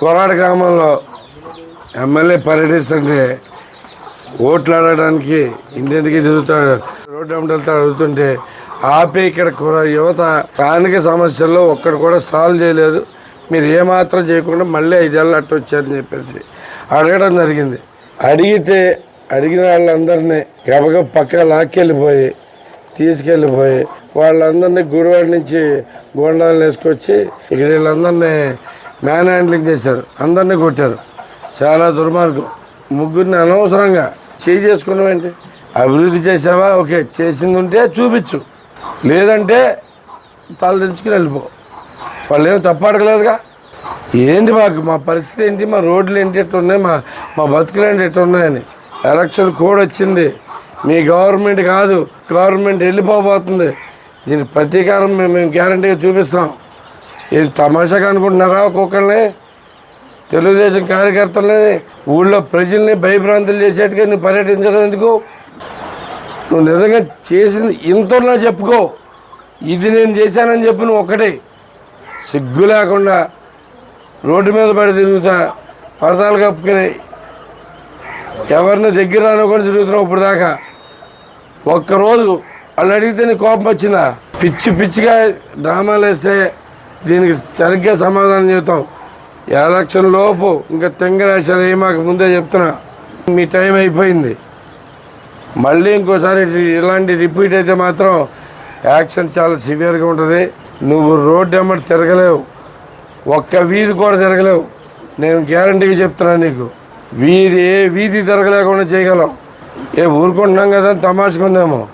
కోరాడ గ్రామంలో ఎమ్మెల్యే పర్యటిస్తుంటే ఓట్లు అడగడానికి ఇంటింటికి తిరుగుతాడు. రోడ్డు అమ్మటలతో అడుగుతుంటే ఆపి ఇక్కడ కుర యువత స్థానిక సమస్యల్లో ఒక్కడు కూడా సాల్వ్ చేయలేదు. మీరు ఏమాత్రం చేయకుండా మళ్ళీ ఐదేళ్ళు అట్టు వచ్చారని చెప్పేసి అడగడం జరిగింది. అడిగితే అడిగిన వాళ్ళందరినీ గబగబ పక్క లాక్కెళ్ళిపోయి తీసుకెళ్ళిపోయి వాళ్ళందరినీ గుడివాడ నుంచి గోండాలను వేసుకొచ్చి ఇక్కడ వీళ్ళందరినీ మ్యాన్ హ్యాండ్లింగ్ చేశారు. అందరినీ కొట్టారు. చాలా దుర్మార్గం. ముగ్గురిని అనవసరంగా చేయి చేసుకున్నావు ఏంటి? అభివృద్ధి చేసావా ఓకే చేసింది ఉంటే చూపించు. లేదంటే తలదించుకుని వెళ్ళిపో. వాళ్ళు ఏమి తప్పడగలేదుగా ఏంటి మాకు? మా పరిస్థితి ఏంటి? మా రోడ్లు ఏంటి? ఎట్టు ఉన్నాయి మా మా బతుకులు ఏంటి? ఎట్టు ఉన్నాయని ఎలక్షన్ కోడ్ వచ్చింది. మీ గవర్నమెంట్ కాదు. గవర్నమెంట్ వెళ్ళిపోబోతుంది. దీని ప్రతీకారం మేము మేము గ్యారంటీగా చూపిస్తాం. ఇది తమాషాగా అనుకుంటున్నారా ఒక్కొక్కరిని తెలుగుదేశం కార్యకర్తలని ఊళ్ళో ప్రజల్ని భయభ్రాంతులు చేసేట్టుగా నువ్వు పర్యటించడం ఎందుకు? నువ్వు నిజంగా చేసింది ఇంతలా చెప్పుకో. ఇది నేను చేశానని చెప్పు నువ్వు ఒక్కటే. సిగ్గు లేకుండా రోడ్డు మీద పడి తిరుగుతా పరదాలు కప్పుకుని ఎవరిని దగ్గర రానుకొని తిరుగుతున్నావు ఇప్పుడు దాకా ఒక్కరోజు వాళ్ళు అడిగితే నీ కోపం వచ్చిందా? పిచ్చి పిచ్చిగా డ్రామాలు వేస్తే దీనికి సరిగ్గా సమాధానం చెబుతాం. ఎలక్షన్ లోపు ఇంకా తెంగరాశాలు ఏ మాకు ముందే చెప్తున్నా. మీ టైం అయిపోయింది. మళ్ళీ ఇంకోసారి ఇలాంటి రిపీట్ అయితే మాత్రం యాక్షన్ చాలా సివియర్గా ఉంటుంది. నువ్వు రోడ్డు ఎమ్మటి తిరగలేవు. ఒక్క వీధి కూడా తిరగలేవు. నేను గ్యారంటీగా చెప్తున్నాను నీకు. వీధి ఏ వీధి తిరగలేకుండా చేయగలం. ఏ ఊరుకుంటున్నాం కదా అని తమాషకుందేమో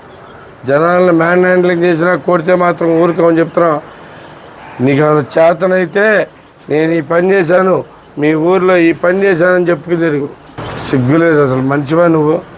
జనాలను మ్యాన్ హ్యాండ్లింగ్ చేసినా కొడితే మాత్రం ఊరుకోమని చెప్తున్నాం. నీకు చేతనైతే నేను ఈ పని చేశాను. మీ ఊర్లో ఈ పని చేశానని చెప్పుకుని తిరుగు. సిగ్గులేదు అసలు. మంచివా నువ్వు.